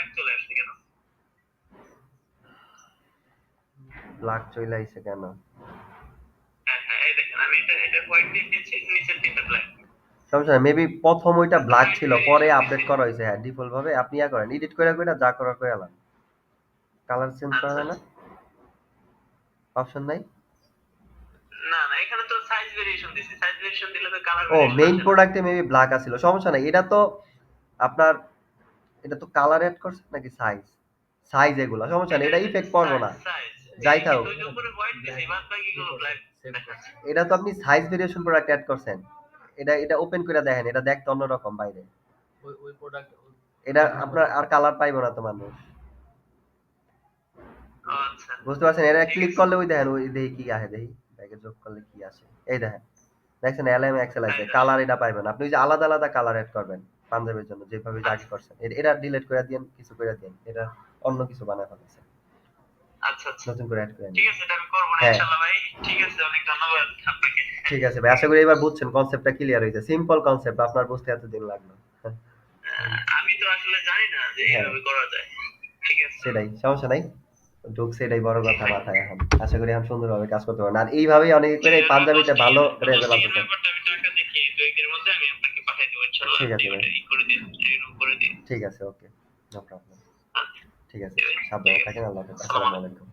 Black চলে আসছে কেন? ব্ল্যাক চলে আইছে কেন? হ্যাঁ হ্যাঁ সমস্যা মেবি প্রথম ওইটা ব্ল্যাক ছিল পরে আপডেট করা হয়েছে। হ্যাঁ ডিফল্ট ভাবে আপনি ইয়া করেন এডিট করে করে যা করার করে আলাম কালার চেঞ্জ করা যায় না? অপশন নাই? না না এখানে তো সাইজ ভেরিয়েশন দিছি সাইজ ভেরিয়েশন দিলে তো কালার ও মেইন প্রোডাক্টে মেবি ব্ল্যাক আছিল সমস্যা নাই এটা তো আপনার এটা তো কালার এড করছে নাকি সাইজ সাইজ এগুলো সমস্যা নেই এটা ইফেক্ট পড়ব না। যাই থাকুক। এটা তো আপনি সাইজ ভেরিয়েশন প্রোডাক্ট অ্যাড করছেন। এটা এটা ওপেন করে দেখেন এটা দেখতে অন্যরকম বাইরে। ওই ওই প্রোডাক্ট এটা আপনার আর কালার পাইবো না তো মানুষ। আচ্ছা। বুঝতে পারছেন? এটা ক্লিক করলে ওই দেখেন ওই দেখি কি আসে দেখি। ব্যাগে যোগ করলে কি আসে এই দেখেন। দেখছেন এলএম এক্সেল আছে। কালার এটা পাইবেন। আপনি ওই যে আলাদা আলাদা কালার এড করবেন। পাঞ্জাবের জন্য যেভাবে আগে করছেন। এটা ডিলিট করে দিন কিছু করে দিন। এটা অন্য কিছু বানায় আচ্ছা আচ্ছা। নতুন করে অ্যাড করে ঠিক আছে এটা আমি করব না হ্যাঁ। ইনশাআল্লাহ ভাই। ঠিক আছে অনেক ধন্যবাদ আপনাকে। ঠিক আছে ভাই আশা করি এবার বুঝছেন কনসেপ্টটা ক্লিয়ার হয়েছে। সিম্পল কনসেপ্ট আপনার বুঝতে এতদিন লাগল। হ্যাঁ, আমি তো আসলে জানি না যে হ্যাঁ। এইভাবে করা যায়। ঠিক আছে। সেটাই সমস্যা নাই। ঢুকছে এটাই বড় কথা মাথায় এখন। আশা করি এখন সুন্দরভাবে কাজ করতে পারবেন। আর এইভাবেই অনেকে করে পাঞ্জাবিতে ভালো রেজাল্ট ব্যাপারটা আমি দেখি দুই একদিনের মধ্যে আমি আপনাকে পাঠিয়ে দেবো ইনশাআল্লাহ ঠিক আছে করে দিন করে দিন। ঠিক আছে ওকে নো প্রবলেম ঠিক আছে সাবধানে থাকেন আল্লাহ হাফেজ। আসসালামু আলাইকুম।